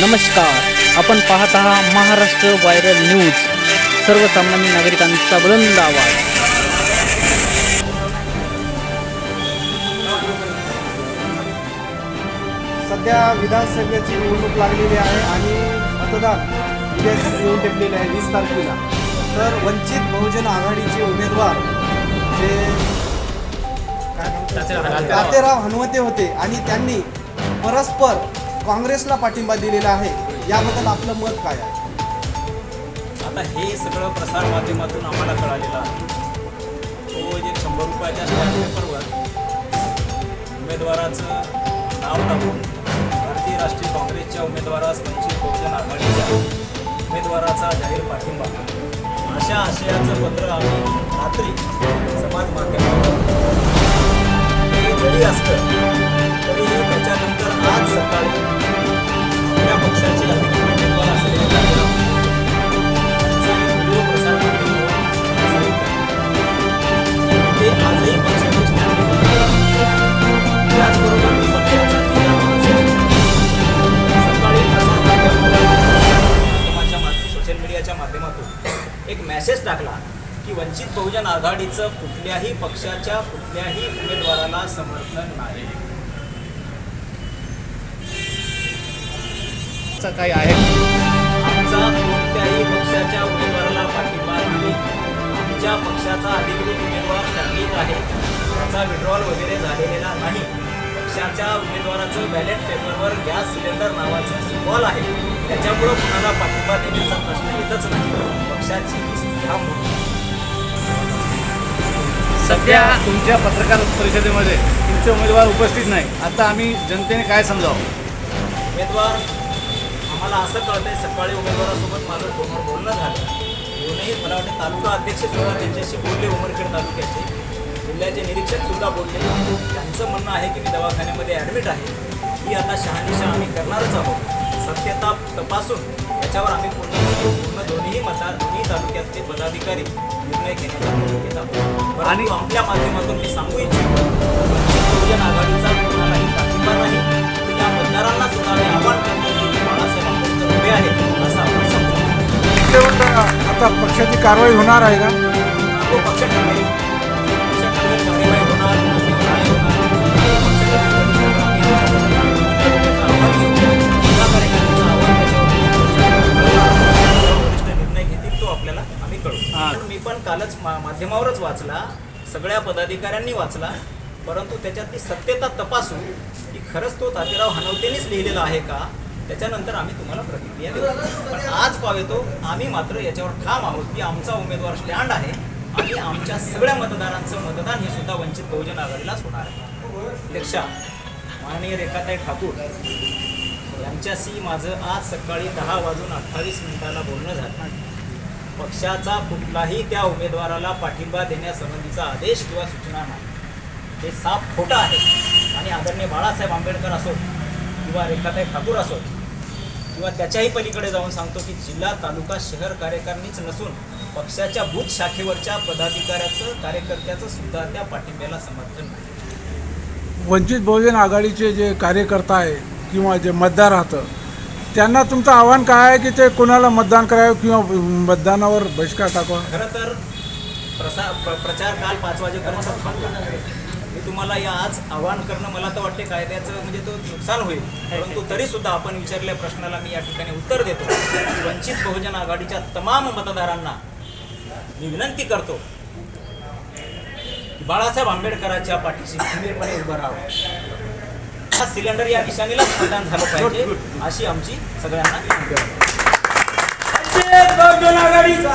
नमस्कार. आपण पाहत आहात महाराष्ट्र व्हायरल न्यूज सर्वसामान्य नागरिकांचा बुलंद आवाज. सध्या विधानसभेची निवडणूक लागलेली आहे आणि मतदान उद्या येऊन टेकलेले आहे वीस तारखेला. तर वंचित बहुजन आघाडीचे उमेदवार जे? तातेराव हनुमते होते आणि त्यांनी परस्पर काँग्रेसला पाठिंबा दिलेला आहे याबद्दल आपलं मत काय आहे? आता हे सगळं प्रसार माध्यमातून आम्हाला कळालेलं आहे. तो जे शंभर रुपयाच्या पेपरवर उमेदवाराचं नाव टाकून भारतीय राष्ट्रीय काँग्रेसच्या उमेदवारास वंचित बहुजन आघाडीच्या उमेदवाराचा जाहीर पाठिंबा. अशा आशयाचं पत्र आम्ही रात्री समाज माध्यमावर जरी असतं तरीही त्याच्यानंतर आज सकाळी मेसेज टाकला की वंचित बहुजन आघाडीचं कुठल्याही पक्षाच्या कुठल्याही उमेदवाराला समर्थन नाही. काही आहे? आमचा कोणत्याही पक्षाच्या उमेदवाराला पाठिंबा नाही. आमच्या पक्षाचा अधिकृत उमेदवार स्टँडिंग आहे. त्याचा विड्रॉल वगैरे झालेला नाही. पक्षाच्या उमेदवाराचं बॅलेट पेपरवर गॅस सिलेंडर नावाचं सिम्बॉल आहे. त्याच्यामुळं कुणाला पाठिंबा देण्याचा प्रश्न येतच नाही. पक्षाची ही सध्या तुमच्या पत्रकार परिषदेमध्ये तुमचे उमेदवार उपस्थित नाही. आता आम्ही जनतेने काय समजावं? उमेदवार आम्हाला असं कळतंय सकाळी उमेदवारासोबत माझं फोनवर बोलणं झालं. दोनही मला वाटतं तालुका अध्यक्ष सुद्धा त्यांच्याशी बोलले उमरखेड तालुक्याचे. जिल्ह्याचे निरीक्षक सुद्धा बोलले. त्यांचं म्हणणं आहे की मी दवाखान्यामध्ये ॲडमिट आहे. ही आता शहानिशा आम्ही करणारच आहोत. सत्यता तपासून त्याच्यावर आम्ही पूर्ण पूर्ण दोन्ही मतदार दोन्ही तालुक्यातले पदाधिकारी निर्णय घेण्याच्या भूमिकेत आहोत आणि आपल्या माध्यमातून मी सांगू इच्छितो बहुजन आघाडीचा कोणालाही पाठिंबा नाही. तर या मतदारांना सुद्धा आम्ही आव्हान करतो की बाळासाहेब आंबेडकर उभे आहेत असं आपण समजू आता पक्षाची कारवाई होणार आहे का? तो पक्ष ठरवेल. कालच मा- माध्यमावरच वाचला सगळ्या पदाधिकाऱ्यांनी वाचला परंतु त्याच्यातली सत्यता तपासू की खरंच तो तातेराव हनवतेनेच लिहिलेला आहे का त्याच्यानंतर आम्ही तुम्हाला प्रतिक्रिया देऊ. पण आज पावेतो आम्ही मात्र याच्यावर ठाम आहोत की आमचा उमेदवार स्टँड आहे आणि आमच्या सगळ्या मतदारांचं मतदान हे सुद्धा वंचित बहुजन आघाडीलाच होणार आहे. अध्यक्षा माननीय रेखाताई ठाकूर यांच्याशी माझं आज सकाळी दहा वाजून अठ्ठावीस मिनिटाला बोलणं झालं. पक्षाचा कुठलाही त्या उमेदवाराला पाठिंबा देण्यासंबंधीचा आदेश किंवा सूचना नाही. हे साफ खोटं आहे. आणि आदरणीय बाळासाहेब आंबेडकर असोत किंवा रेखाताई ठाकूर असोत किंवा त्याच्याही पलीकडे जाऊन सांगतो की जिल्हा तालुका शहर कार्यकारणीच नसून पक्षाच्या बूथ शाखेवरच्या पदाधिकाऱ्याचं कार्यकर्त्याचं सुद्धा त्या पाठिंब्याला समर्थन नाही. वंचित बहुजन आघाडीचे जे कार्यकर्ता आहे किंवा जे मतदार राहतं त्यांना तुमचं आव्हान काय आहे की ते कोणाला मतदान करावं किंवा मतदानावर बहिष्कार टाकावा? खरं तर प्रसा प्र प्रचार काल पाच वाजेपर्यंत थांबला. मी तुम्हाला या आज आवाहन करणं मला तर वाटते कायद्याचं म्हणजे तो नुकसान होईल. परंतु तरी सुद्धा आपण विचारलेल्या प्रश्नाला मी या ठिकाणी उत्तर देतो. वंचित बहुजन आघाडीच्या तमाम मतदारांना मी विनंती करतो की बाळासाहेब आंबेडकरांच्या पाठीशी खंबीरपणे उभं राहावं. हा सिलेंडर या निशाणीलाच मतदान झालं पाहिजे अशी आमची सगळ्यांना विनंती आहे. बहुजन आघाडीचा